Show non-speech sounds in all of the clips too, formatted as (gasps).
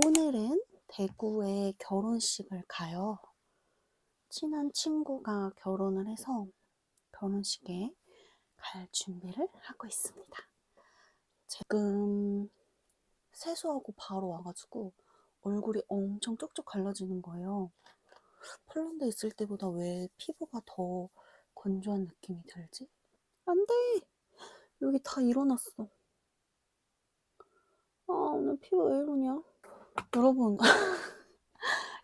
오늘은 대구에 결혼식을 가요. 친한 친구가 결혼을 해서 결혼식에 갈 준비를 하고 있습니다. 지금 세수하고 바로 와가지고 얼굴이 엄청 쪽쪽 갈라지는 거예요. 폴란드에 있을 때보다 왜 피부가 더 건조한 느낌이 들지? 안 돼! 여기 다 일어났어. 아, 오늘 피부 왜 이러냐? 여러분, (laughs)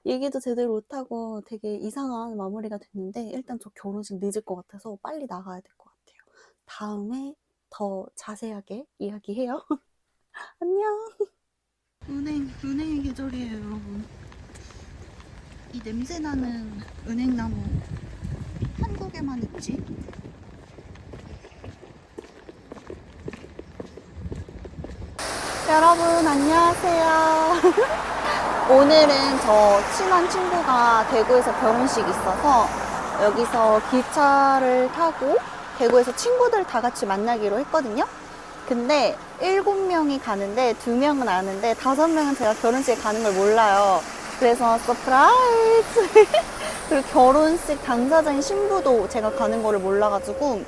얘기도 제대로 못하고 되게 이상한 마무리가 됐는데, 일단 저 결혼식 늦을 것 같아서 빨리 나가야 될 것 같아요. 다음에 더 자세하게 이야기해요. (laughs) 안녕! 은행, 은행의 계절이에요, 여러분. 이 냄새 나는 은행나무, 한국에만 있지? 여러분 안녕하세요. (laughs) 오늘은 저 친한 친구가 대구에서 결혼식 있어서 여기서 기차를 타고 대구에서 친구들 다 같이 만나기로 했거든요. 근데 일곱 명이 가는데 두 명은 아는데 다섯 명은 제가 결혼식에 가는 걸 몰라요. 그래서 서프라이즈. (laughs) 그리고 결혼식 당사자인 신부도 제가 가는 거를 몰라가지고 음,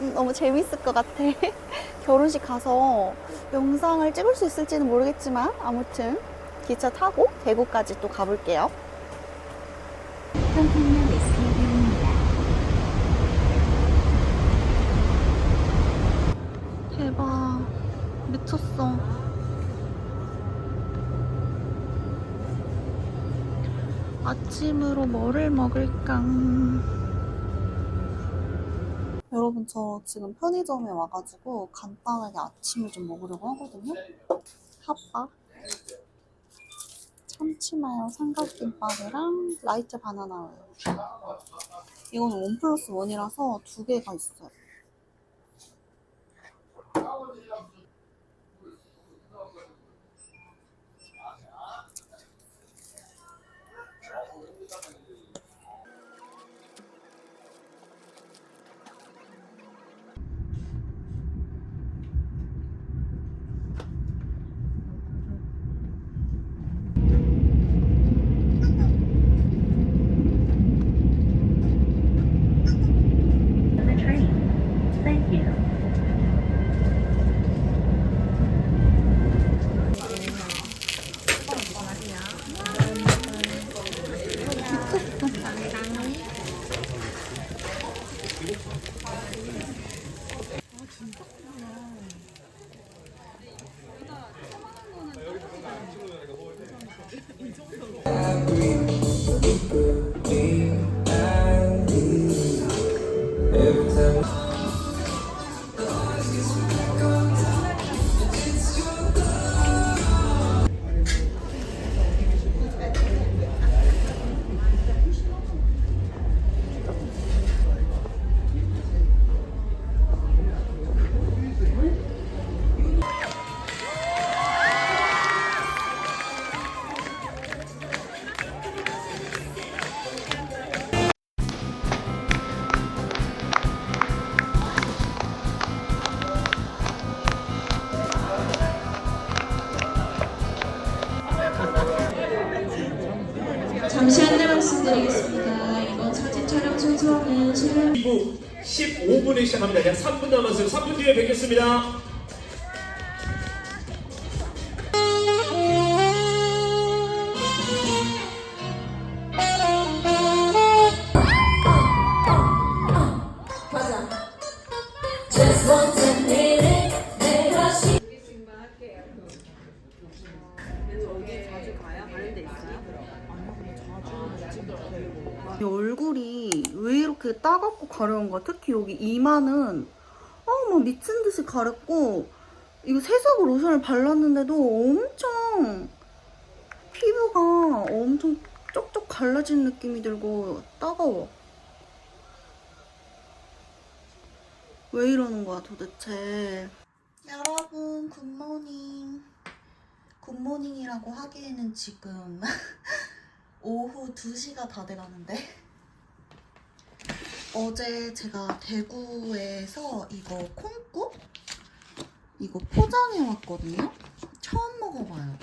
너무 재밌을 것 같아. (laughs) 결혼식 가서 영상을 찍을 수 있을지는 모르겠지만 아무튼 기차 타고 대구까지 또 가볼게요. 대박. 미쳤어. 아침으로 뭐를 먹을까? 여러분, 저 지금 편의점에 와가지고 간단하게 아침을 좀 먹으려고 하거든요. 핫바, 참치마요 삼각김밥이랑 라이트 바나나우유. 이거는 원 플러스 원이라서 두 개가 있어요. 2부 15분에 시작합니다. 약 3분 남았어요. 3분 뒤에 뵙겠습니다. 가려운 거야? 특히 여기 이마는 어 막 미친 듯이 가렵고 이거 세수하고 로션을 발랐는데도 엄청 피부가 엄청 쪽쪽 갈라진 느낌이 들고 따가워. 왜 이러는 거야 도대체? 여러분 굿모닝. 굿모닝이라고 하기에는 지금 (laughs) 오후 2시가 다 돼가는데 어제 제가 대구에서 이거 콩국 이거 포장해 왔거든요. 처음 먹어봐요.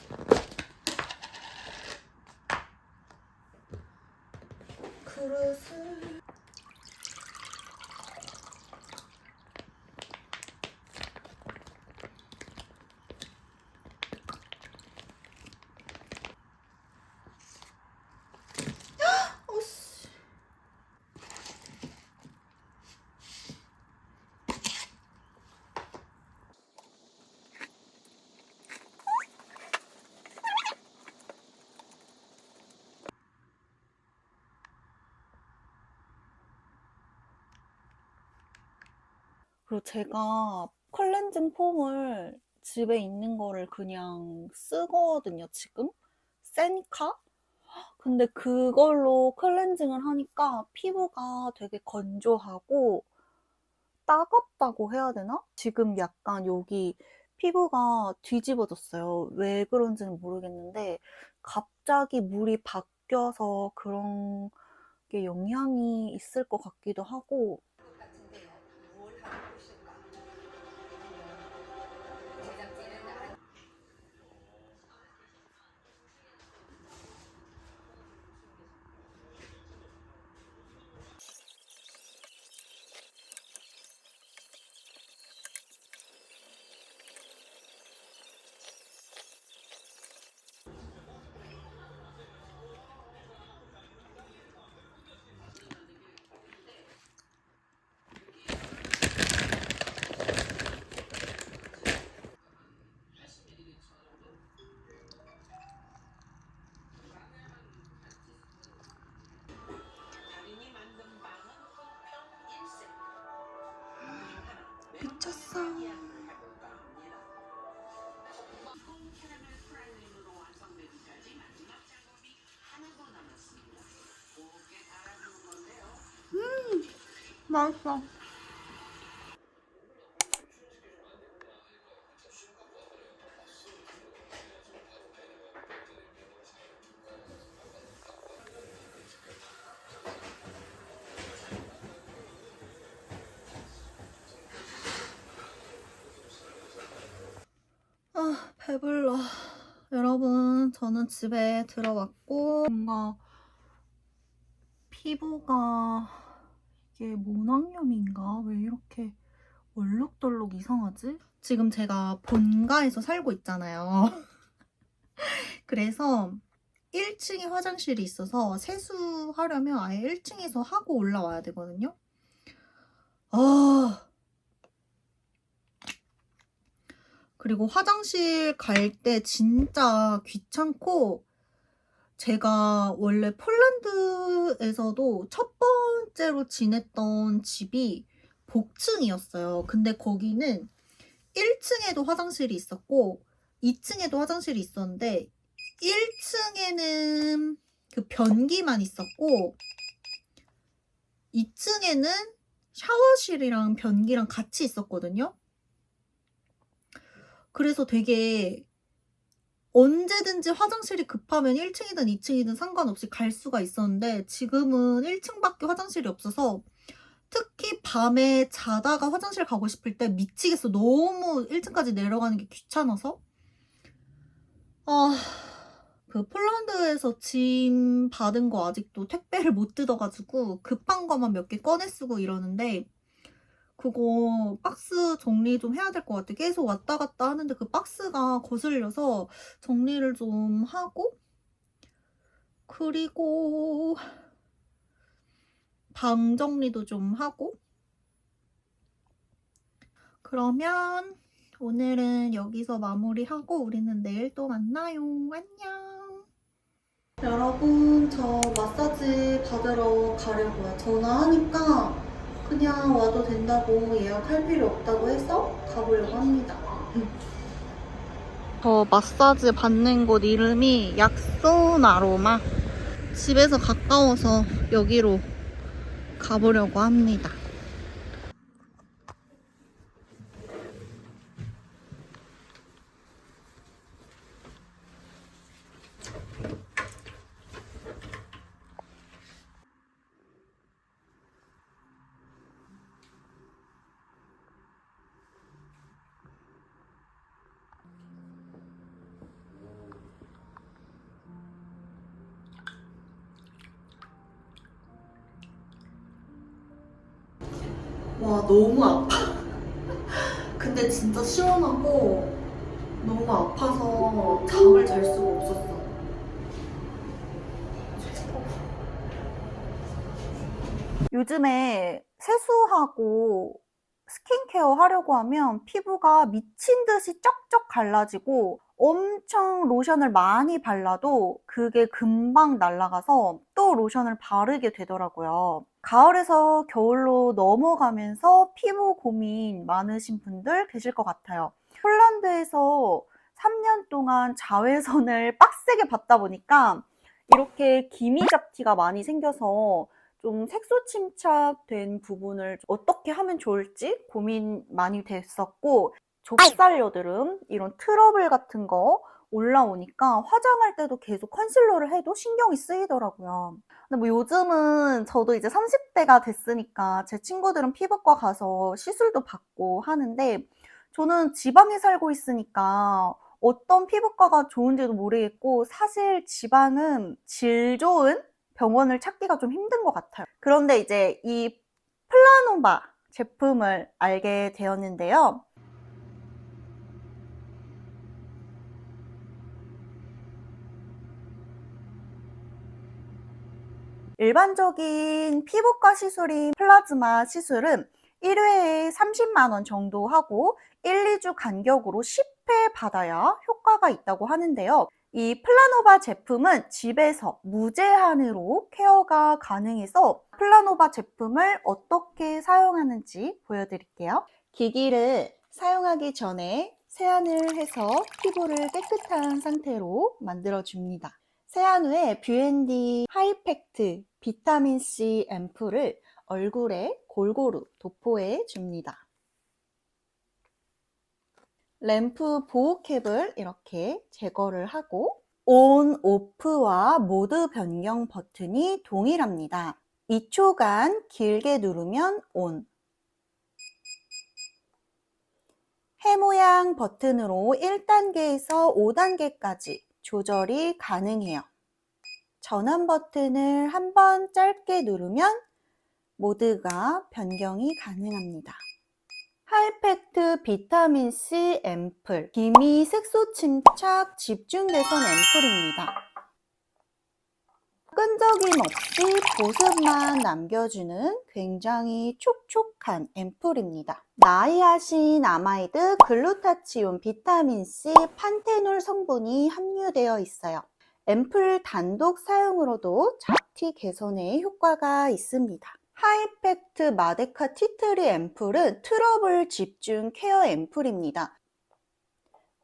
그릇을 그리고 제가 컬렌징 폼을 집에 있는 거를 그냥 쓰거든요, 지금. 세니카? 근데 그걸로 클렌징을 하니까 피부가 되게 건조하고 따갑다고 해야 되나? 지금 약간 여기 피부가 뒤집어졌어요. 왜 그런지는 모르겠는데 갑자기 물이 바뀌어서 그런 게 영향이 있을 것 같기도 하고 미쳤어. 음, 맛있어. 아, 배불러. 여러분, 저는 집에 들어왔고, 뭔가 피부가 이게 모낭염인가? 왜 이렇게 얼룩덜룩 이상하지? 지금 제가 본가에서 살고 있잖아요. (laughs) 그래서 1층에 화장실이 있어서 세수하려면 아예 1층에서 하고 올라와야 되거든요. 아, 그리고 화장실 갈 때 진짜 귀찮고 제가 원래 폴란드에서도 첫 번째로 지냈던 집이 복층이었어요. 근데 거기는 1층에도 화장실이 있었고 2층에도 화장실이 있었는데 1층에는 그 변기만 있었고 2층에는 샤워실이랑 변기랑 같이 있었거든요. 그래서 되게 언제든지 화장실이 급하면 1층이든 2층이든 상관없이 갈 수가 있었는데 지금은 1층밖에 화장실이 없어서 특히 밤에 자다가 화장실 가고 싶을 때 미치겠어. 너무 1층까지 내려가는 게 귀찮아서. 아, 그 폴란드에서 짐 받은 거 아직도 택배를 못 뜯어가지고 급한 거만 몇 개 꺼내 쓰고 이러는데 그거 박스 정리 좀 해야 될 것 같아. 계속 왔다 갔다 하는데 그 박스가 거슬려서 정리를 좀 하고 그리고 방 정리도 좀 하고 그러면 오늘은 여기서 마무리하고 우리는 내일 또 만나요. 안녕. 여러분 저 마사지 받으러 가려고요. 전화하니까 그냥 와도 된다고 예약할 필요 없다고 해서 가보려고 합니다. 저 마사지 받는 곳 이름이 약소나로마. 집에서 가까워서 여기로 가보려고 합니다. 와, 너무 아파. (laughs) 근데 진짜 시원하고 너무 아파서 잠을 잘 수가 없었어. 요즘에 세수하고 스킨케어 하려고 하면 피부가 미친 듯이 쩍쩍 갈라지고 엄청 로션을 많이 발라도 그게 금방 날아가서 또 로션을 바르게 되더라고요. 가을에서 겨울로 넘어가면서 피부 고민 많으신 분들 계실 것 같아요. 폴란드에서 3년 동안 자외선을 (laughs) 빡세게 받다 보니까 이렇게 기미 잡티가 많이 생겨서 좀 색소 침착된 부분을 어떻게 하면 좋을지 고민 많이 됐었고 좁쌀 여드름 이런 트러블 같은 거 올라오니까 화장할 때도 계속 컨실러를 해도 신경이 쓰이더라고요. 근데 뭐 요즘은 저도 이제 30대가 됐으니까 제 친구들은 피부과 가서 시술도 받고 하는데 저는 지방에 살고 있으니까 어떤 피부과가 좋은지도 모르겠고 사실 지방은 질 좋은 병원을 찾기가 좀 힘든 것 같아요. 그런데 이제 이 플라노바 제품을 알게 되었는데요. 일반적인 피부과 시술인 플라즈마 시술은 1회에 30만 원 정도 하고 1, 2주 간격으로 10회 받아야 효과가 있다고 하는데요. 이 플라노바 제품은 집에서 무제한으로 케어가 가능해서 플라노바 제품을 어떻게 사용하는지 보여드릴게요. 기기를 사용하기 전에 세안을 해서 피부를 깨끗한 상태로 만들어줍니다. 세안 후에 뷰앤디 하이팩트 비타민C 앰플을 얼굴에 골고루 도포해 줍니다. 램프 보호캡을 이렇게 제거를 하고 온, 오프와 모드 변경 버튼이 동일합니다. 2초간 길게 누르면 온. 해 모양 버튼으로 1단계에서 5단계까지 조절이 가능해요. 전원 버튼을 한 번 짧게 누르면 모드가 변경이 가능합니다. 하이팩트 비타민C 앰플 기미 색소 침착 집중 개선 앰플입니다. 끈적임 없이 보습만 남겨주는 굉장히 촉촉한 앰플입니다. 나이아신 아마이드 글루타치온 비타민C 판테놀 성분이 함유되어 있어요. 앰플 단독 사용으로도 잡티 개선에 효과가 있습니다. 하이팩트 마데카 티트리 앰플은 트러블 집중 케어 앰플입니다.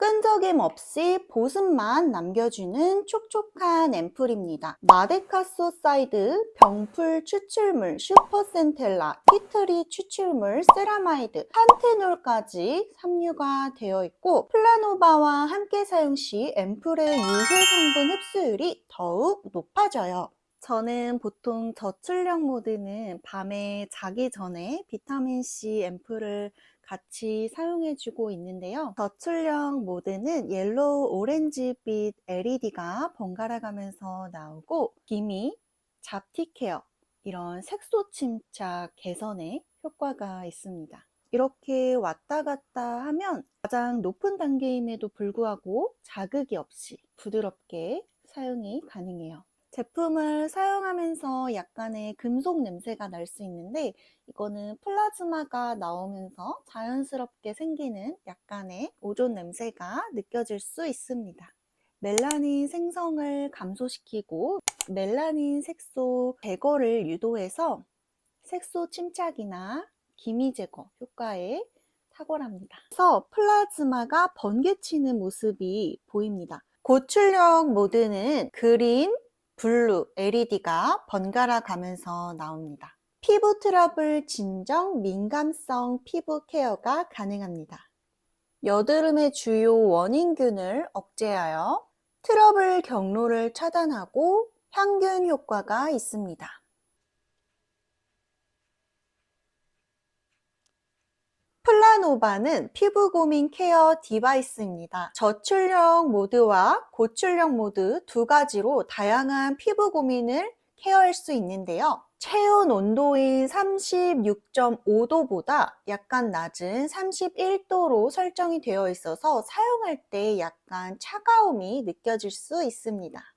끈적임 없이 보습만 남겨주는 촉촉한 앰플입니다. 마데카 소 사이드, 병풀 추출물, 슈퍼센텔라, 티트리 추출물, 세라마이드, 판테놀까지 함유가 되어 있고 플라노바와 함께 사용 시 앰플의 유효 성분 흡수율이 더욱 높아져요. 저는 보통 저출력 모드는 밤에 자기 전에 비타민C 앰플을 같이 사용해주고 있는데요. 저출력 모드는 옐로우 오렌지빛 LED가 번갈아 가면서 나오고 기미, 잡티 케어, 이런 색소 침착 개선에 효과가 있습니다. 이렇게 왔다 갔다 하면 가장 높은 단계임에도 불구하고 자극이 없이 부드럽게 사용이 가능해요. 제품을 사용하면서 약간의 금속 냄새가 날 수 있는데 이거는 플라즈마가 나오면서 자연스럽게 생기는 약간의 오존 냄새가 느껴질 수 있습니다. 멜라닌 생성을 감소시키고 멜라닌 색소 제거를 유도해서 색소 침착이나 기미 제거 효과에 탁월합니다. 그래서 플라즈마가 번개치는 모습이 보입니다. 고출력 모드는 그린, 블루 LED가 번갈아 가면서 나옵니다. 피부 트러블 진정 민감성 피부 케어가 가능합니다. 여드름의 주요 원인균을 억제하여 트러블 경로를 차단하고 향균 효과가 있습니다. 플라노바는 피부 고민 케어 디바이스입니다. 저출력 모드와 고출력 모드 두 가지로 다양한 피부 고민을 케어할 수 있는데요. 체온 온도인 36.5도보다 약간 낮은 31도로 설정이 되어 있어서 사용할 때 약간 차가움이 느껴질 수 있습니다.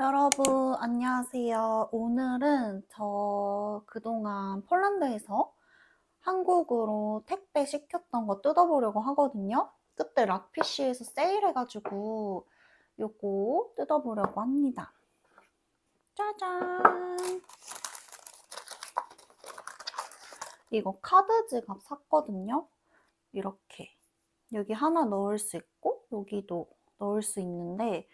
여러분, 안녕하세요. 오늘은 저 그동안 폴란드에서 한국으로 택배 시켰던 거 뜯어보려고 하거든요. 그때 락피쉬에서 세일해가지고 요거 뜯어보려고 합니다. 짜잔! 이거 카드 지갑 샀거든요. 이렇게. 여기 하나 넣을 수 있고, 여기도 넣을 수 있는데,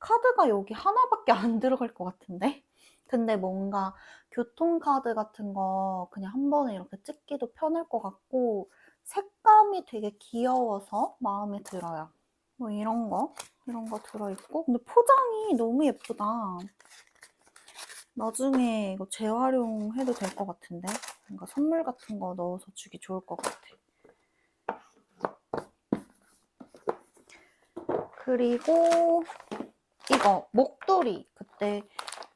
카드가 여기 하나밖에 안 들어갈 것 같은데? 근데 뭔가 교통카드 같은 거 그냥 한 번에 이렇게 찍기도 편할 것 같고, 색감이 되게 귀여워서 마음에 들어요. 뭐 이런 거, 이런 거 들어있고. 근데 포장이 너무 예쁘다. 나중에 이거 재활용해도 될 것 같은데? 뭔가 선물 같은 거 넣어서 주기 좋을 것 같아. 그리고 이거 목도리 그때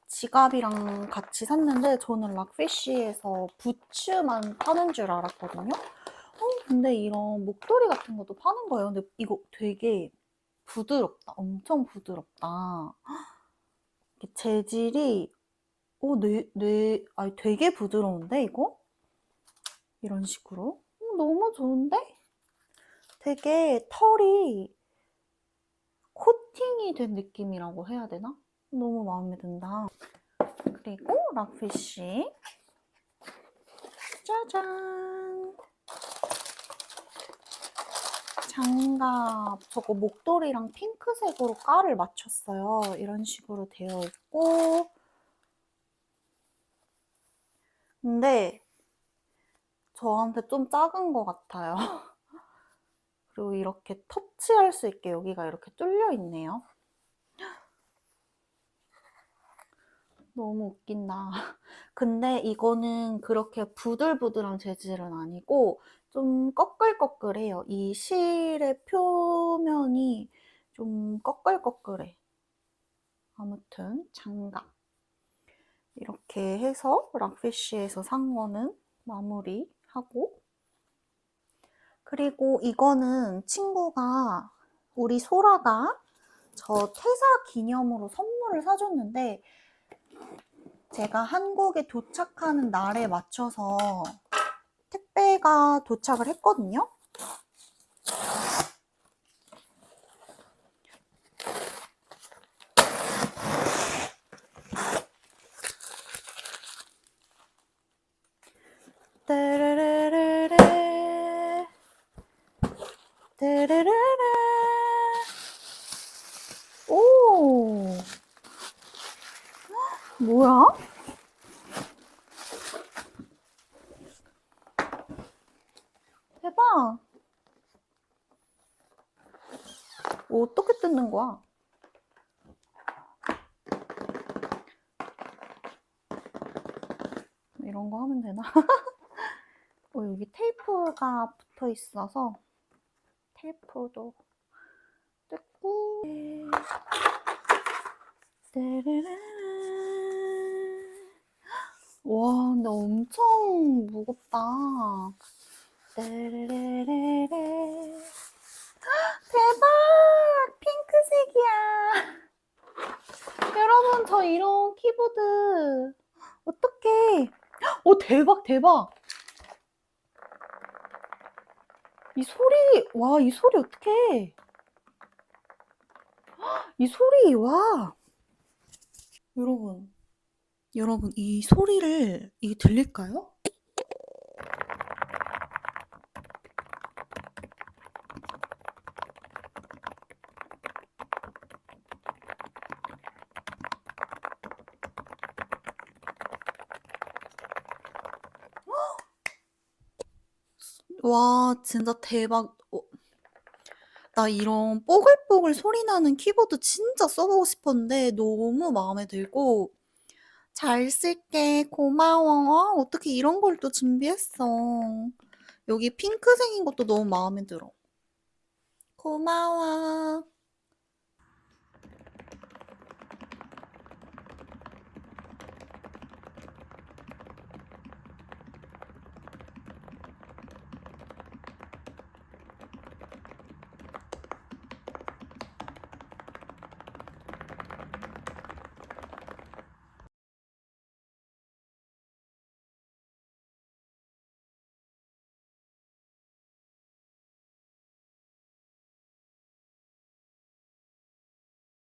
지갑이랑 같이 샀는데 저는 락피쉬에서 부츠만 파는 줄 알았거든요. 어, 근데 이런 목도리 같은 것도 파는 거예요. 근데 이거 되게 부드럽다. 엄청 부드럽다. 재질이 오, 뇌, 뇌, 아니 되게 부드러운데 이거? 이런 식으로. 어, 너무 좋은데? 되게 털이 코팅이 된 느낌이라고 해야 되나? 너무 마음에 든다. 그리고 락피쉬. 짜잔. 장갑. 저거 목도리랑 핑크색으로 깔을 맞췄어요. 이런 식으로 되어 있고. 근데 저한테 좀 작은 것 같아요. (laughs) 그리고 이렇게 터치할 수 있게 여기가 이렇게 뚫려 있네요. 너무 웃긴다. (laughs) 근데 이거는 그렇게 부들부들한 재질은 아니고 좀 꺼끌꺼끌해요. 이 실의 표면이 좀 꺼끌꺼끌해. 아무튼 장갑. 이렇게 해서 락피쉬에서 산 거는 마무리하고 그리고 이거는 친구가 우리 소라가 저 퇴사 기념으로 선물을 사줬는데 제가 한국에 도착하는 날에 맞춰서 택배가 도착을 했거든요. 따라라라라. 따라라라. 오. 뭐야? 대박. 어떻게 뜯는 거야? 이런 거 하면 되나? (laughs) 어, 여기 테이프가 붙어 있어서 테이프도 뜯고 따라라라. 와, 근데 엄청 무겁다. 따라라라라. 대박! 핑크색이야. 여러분, 저 이런 키보드 어떡해. 오, 대박, 대박. 이 소리, 와, 이 소리 어떡해. (gasps) 이 소리, 와. 여러분, 여러분, 이 소리를, 이게 들릴까요? 와, 진짜 대박. 어, 나 이런 뽀글뽀글 소리 나는 키보드 진짜 써보고 싶었는데 너무 마음에 들고 잘 쓸게. 고마워. 어떻게 이런 걸 또 준비했어. 여기 핑크색인 것도 너무 마음에 들어. 고마워.